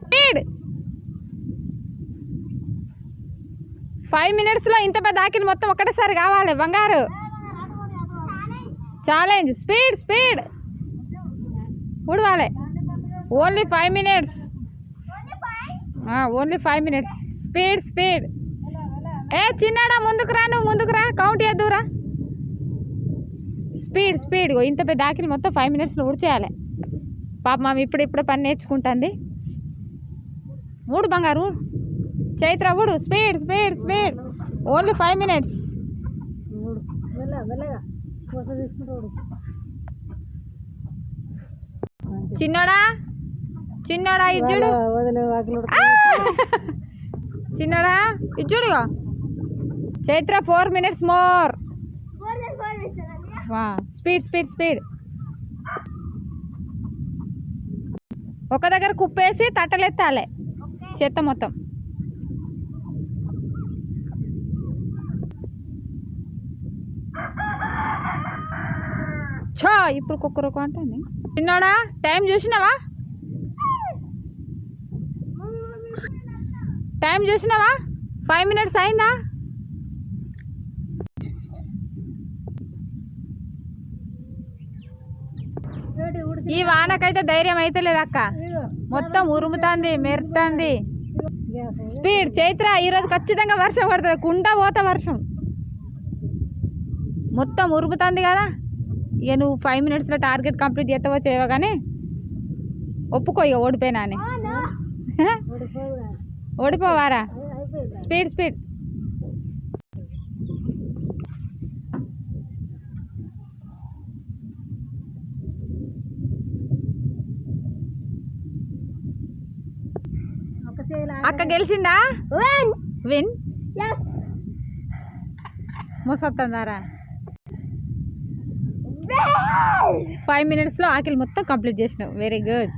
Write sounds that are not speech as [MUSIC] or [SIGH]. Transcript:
Speed five మినిట్స్లో ఇంత పెద్ద ఆకిలి మొత్తం ఒక్కటేసారి కావాలి బంగారు. Challenge speed speed ఉడవాలి only five minutes only five minutes speed speed ఏ చిన్నాడా ముందుకు రా నువ్వు ముందుకు రా. కౌంట్ చేద్దురా స్పీడ్ స్పీడ్ ఇంత పెద్ద ఆకిలి మొత్తం ఫైవ్ మినిట్స్లో ఉడిచేయాలి పాప మామ ఇప్పుడు ఇప్పుడు పని నేర్చుకుంటుంది. ఊడు బంగారు ఊడు. చైత్ర ఊడు speed speed speed. Only five minutes చిన్నోడా? చిన్నోడా ఇచ్చుడు చిన్నోడా? ఇచ్చుడుగా Chaitra four minutes more speed speed speed. ఒక దగ్గర కుప్పేసి తట్టలెత్తాలి. చెత్త మొత్తం. చో ఇప్పుడు కుక్కరుకు అంటుంది చిన్నోడా టైం చూసినావా? టైం చూసినావా? ఫైవ్ మినిట్స్ అయిందా? ఈ వానకైతే ధైర్యం అయితే లేదు అక్క. మొత్తం ఉరుముతుంది మెరుతుంది. స్పీడ్ చైత్ర ఈరోజు ఖచ్చితంగా వర్షం పడుతుంది. కుండ పోత వర్షం. మొత్తం ఉరుముతుంది కదా. ఇక నువ్వు ఫైవ్ మినిట్స్లో టార్గెట్ కంప్లీట్ చేస్తావో చేయవో కానీ ఒప్పుకో ఇక ఓడిపోయినా అని. [LAUGHS] ఓడిపోవారా? Speed speed. అక్క గెలిచిందా? విన్ మోసొస్తుందారా ఫైవ్ మినిట్స్లో ఆకిలి మొత్తం కంప్లీట్ చేసినావు. Very good